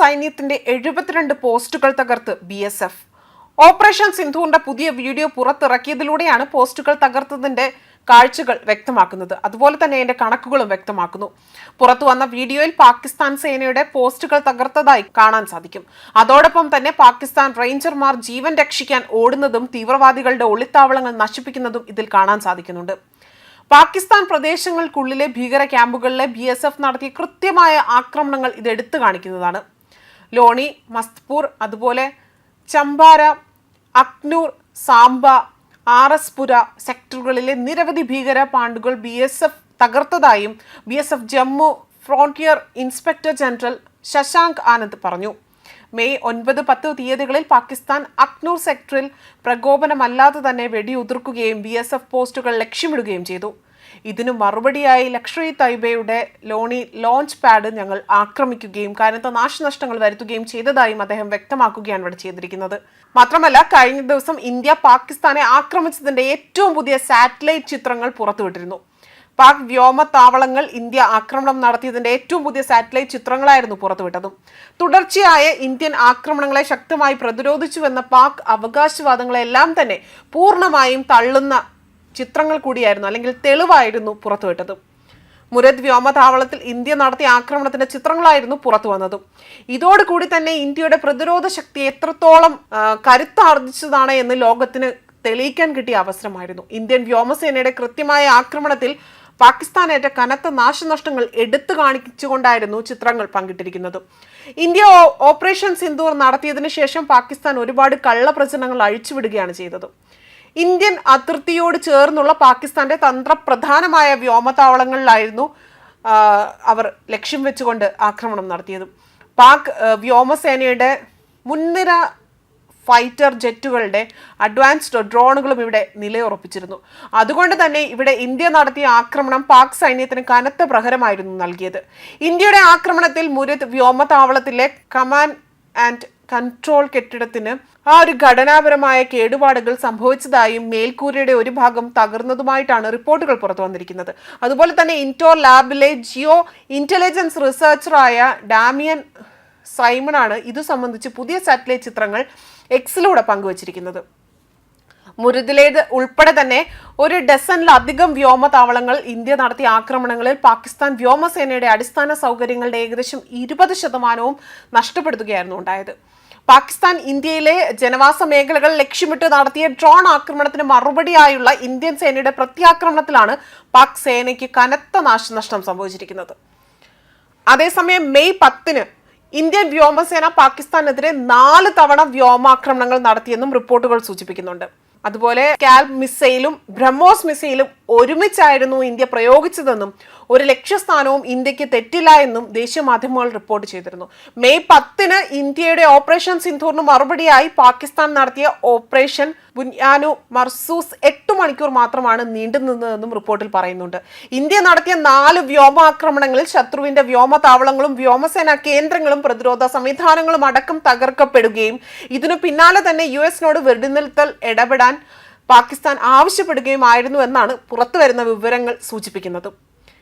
സൈന്യത്തിന്റെ എഴുപത്തിരണ്ട് പോസ്റ്റുകൾ തകർത്ത് ബി എസ് എഫ്. ഓപ്പറേഷൻ സിന്ധുവിന്റെ പുതിയ വീഡിയോ പുറത്തിറക്കിയതിലൂടെയാണ് പോസ്റ്റുകൾ തകർത്തതിന്റെ കാഴ്ചകൾ വ്യക്തമാക്കുന്നത്. അതുപോലെ തന്നെ അതിന്റെ കണക്കുകളും വ്യക്തമാക്കുന്നു. പുറത്തു വന്ന വീഡിയോയിൽ പാകിസ്ഥാൻ സേനയുടെ പോസ്റ്റുകൾ തകർത്തതായി കാണാൻ സാധിക്കും. അതോടൊപ്പം തന്നെ പാകിസ്ഥാൻ റേഞ്ചർമാർ ജീവൻ രക്ഷിക്കാൻ ഓടുന്നതും തീവ്രവാദികളുടെ ഒളിത്താവളങ്ങൾ നശിപ്പിക്കുന്നതും ഇതിൽ കാണാൻ സാധിക്കുന്നുണ്ട്. പാകിസ്ഥാൻ പ്രദേശങ്ങൾക്കുള്ളിലെ ഭീകര ക്യാമ്പുകളിലെ ബി നടത്തിയ കൃത്യമായ ആക്രമണങ്ങൾ ഇത് എടുത്തു കാണിക്കുന്നതാണ്. ലോണി മസ്ത്പൂർ അതുപോലെ ചമ്പാര അക്നൂർ സാംബ ആർ എസ് പുര സെക്ടറുകളിലെ നിരവധി ഭീകര പാണ്ഡുകൾ B S F തകർത്തതായും B S F Jammu frontier inspector general Shashank Anand പറഞ്ഞു. മെയ് ഒൻപത് പത്ത് തീയതികളിൽ പാകിസ്ഥാൻ അക്നൂർ സെക്ടറിൽ പ്രകോപനമല്ലാതെ തന്നെ വെടിയുതിർക്കുകയും ബി എസ് എഫ് പോസ്റ്റുകൾ ലക്ഷ്യമിടുകയും ചെയ്തു. ഇതിനു മറുപടിയായി ലക്ഷറി തൈബയുടെ ലോണി ലോഞ്ച് പാഡ് ഞങ്ങൾ ആക്രമിക്കുകയും കനത്ത നാശനഷ്ടങ്ങൾ വരുത്തുകയും ചെയ്തതായും അദ്ദേഹം വ്യക്തമാക്കുകയാണ് ഇവിടെ ചെയ്തിരിക്കുന്നത്. മാത്രമല്ല കഴിഞ്ഞ ദിവസം ഇന്ത്യ പാകിസ്ഥാനെ ആക്രമിച്ചതിന്റെ ഏറ്റവും പുതിയ സാറ്റലൈറ്റ് ചിത്രങ്ങൾ പുറത്തുവിട്ടിരുന്നു. പാക് വ്യോമത്താവളങ്ങൾ ഇന്ത്യ ആക്രമണം നടത്തിയതിന്റെ ഏറ്റവും പുതിയ സാറ്റലൈറ്റ് ചിത്രങ്ങളായിരുന്നു പുറത്തുവിട്ടതും. തുടർച്ചയായ ഇന്ത്യൻ ആക്രമണങ്ങളെ ശക്തമായി പ്രതിരോധിച്ചുവെന്ന പാക് അവകാശവാദങ്ങളെല്ലാം തന്നെ പൂർണമായും തള്ളുന്ന ചിത്രങ്ങൾ കൂടിയായിരുന്നു അല്ലെങ്കിൽ തെളിവായിരുന്നു പുറത്തുവിട്ടത്. മുരദ് വ്യോമതാവളത്തിൽ ഇന്ത്യ നടത്തിയ ആക്രമണത്തിന്റെ ചിത്രങ്ങളായിരുന്നു പുറത്തു വന്നതും ഇതോടുകൂടി തന്നെ ഇന്ത്യയുടെ പ്രതിരോധ ശക്തി എത്രത്തോളം കരുത്താർജിച്ചതാണ് എന്ന് ലോകത്തിന് തെളിയിക്കാൻ കിട്ടിയ അവസരമായിരുന്നു. ഇന്ത്യൻ വ്യോമസേനയുടെ കൃത്യമായ ആക്രമണത്തിൽ പാകിസ്ഥാനേറ്റ കനത്ത നാശനഷ്ടങ്ങൾ എടുത്തു കാണിച്ചുകൊണ്ടായിരുന്നു ചിത്രങ്ങൾ പങ്കിട്ടിരിക്കുന്നത്. ഇന്ത്യ ഓപ്പറേഷൻ സിന്ദൂർ നടത്തിയതിനു ശേഷം പാകിസ്ഥാൻ ഒരുപാട് കള്ളപ്രചരണങ്ങൾ അഴിച്ചുവിടുകയാണ് ചെയ്തത്. ഇന്ത്യൻ അതിർത്തിയോട് ചേർന്നുള്ള പാകിസ്ഥാന്റെ തന്ത്രപ്രധാനമായ വ്യോമതാവളങ്ങളിലായിരുന്നു അവർ ലക്ഷ്യം വെച്ചുകൊണ്ട് ആക്രമണം നടത്തിയത്. പാക് വ്യോമസേനയുടെ മുൻനിര ഫൈറ്റർ ജെറ്റുകളുടെ അഡ്വാൻസ്ഡ് ഡ്രോണുകളും ഇവിടെ നിലയുറപ്പിച്ചിരുന്നു. അതുകൊണ്ട് തന്നെ ഇവിടെ ഇന്ത്യ നടത്തിയ ആക്രമണം പാക് സൈന്യത്തിന് കനത്ത പ്രഹരമായിരുന്നു നൽകിയത്. ഇന്ത്യയുടെ ആക്രമണത്തിൽ മുരത് വ്യോമതാവളത്തിലെ കമാൻഡ് ആൻഡ് കൺട്രോൾ കെട്ടിടത്തിന് ആ ഒരു ഘടനാപരമായ കേടുപാടുകൾ സംഭവിച്ചതായും മേൽക്കൂരയുടെ ഒരു ഭാഗം തകർന്നതുമായിട്ടാണ് റിപ്പോർട്ടുകൾ പുറത്തു വന്നിരിക്കുന്നത്. അതുപോലെ തന്നെ ഇന്റോർ ലാബിലെ ജിയോ ഇന്റലിജൻസ് റിസർച്ചറായ ഡാമിയൻ സൈമണാണ് ഇത് സംബന്ധിച്ച് പുതിയ സാറ്റലൈറ്റ് ചിത്രങ്ങൾ എക്സിലൂടെ പങ്കുവച്ചിരിക്കുന്നത്. മുരുതിലേത് ഉൾപ്പെടെ തന്നെ ഒരു ഡസനിലധികം വ്യോമതാവളങ്ങൾ ഇന്ത്യ നടത്തിയ ആക്രമണങ്ങളിൽ പാകിസ്ഥാൻ വ്യോമസേനയുടെ അടിസ്ഥാന സൗകര്യങ്ങളുടെ ഏകദേശം ഇരുപത് ശതമാനവും നഷ്ടപ്പെടുത്തുകയായിരുന്നു ഉണ്ടായത്. പാകിസ്ഥാൻ ഇന്ത്യയിലെ ജനവാസ മേഖലകൾ ലക്ഷ്യമിട്ട് നടത്തിയ ഡ്രോൺ ആക്രമണത്തിന് മറുപടിയായുള്ള ഇന്ത്യൻ സേനയുടെ പ്രത്യാക്രമണത്തിലാണ് പാക് സേനയ്ക്ക് കനത്ത നാശനഷ്ടം സംഭവിച്ചിരിക്കുന്നത്. അതേസമയം മെയ് പത്തിന് ഇന്ത്യൻ വ്യോമസേന പാകിസ്ഥാനെതിരെ നാല് തവണ വ്യോമാക്രമണങ്ങൾ നടത്തിയെന്നും റിപ്പോർട്ടുകൾ സൂചിപ്പിക്കുന്നുണ്ട്. അതുപോലെ കാൽബ് മിസൈലും ബ്രഹ്മോസ് മിസൈലും ഒരുമിച്ചായിരുന്നു ഇന്ത്യ പ്രയോഗിച്ചതെന്നും ഒരു ലക്ഷ്യസ്ഥാനവും ഇന്ത്യയ്ക്ക് തെറ്റില്ല എന്നും ദേശീയ മാധ്യമങ്ങൾ റിപ്പോർട്ട് ചെയ്തിരുന്നു. മെയ് പത്തിന് ഇന്ത്യയുടെ ഓപ്പറേഷൻ സിന്ധൂറിന് മറുപടിയായി പാകിസ്ഥാൻ നടത്തിയ ഓപ്പറേഷൻ ബുന്യാനു മർസൂസ് എട്ട് മണിക്കൂർ മാത്രമാണ് നീണ്ടുനിന്നതെന്നും റിപ്പോർട്ടിൽ പറയുന്നുണ്ട്. ഇന്ത്യ നടത്തിയ നാല് വ്യോമാക്രമണങ്ങളിൽ ശത്രുവിന്റെ വ്യോമ താവളങ്ങളും വ്യോമസേനാ കേന്ദ്രങ്ങളും പ്രതിരോധ സംവിധാനങ്ങളും അടക്കം തകർക്കപ്പെടുകയും ഇതിനു പിന്നാലെ തന്നെ യു എസിനോട് വെടിനിർത്തൽ ഇടപെടാൻ പാകിസ്ഥാൻ ആവശ്യപ്പെടുകയും ആയിരുന്നു എന്നാണ് പുറത്തുവരുന്ന വിവരങ്ങൾ സൂചിപ്പിക്കുന്നത്.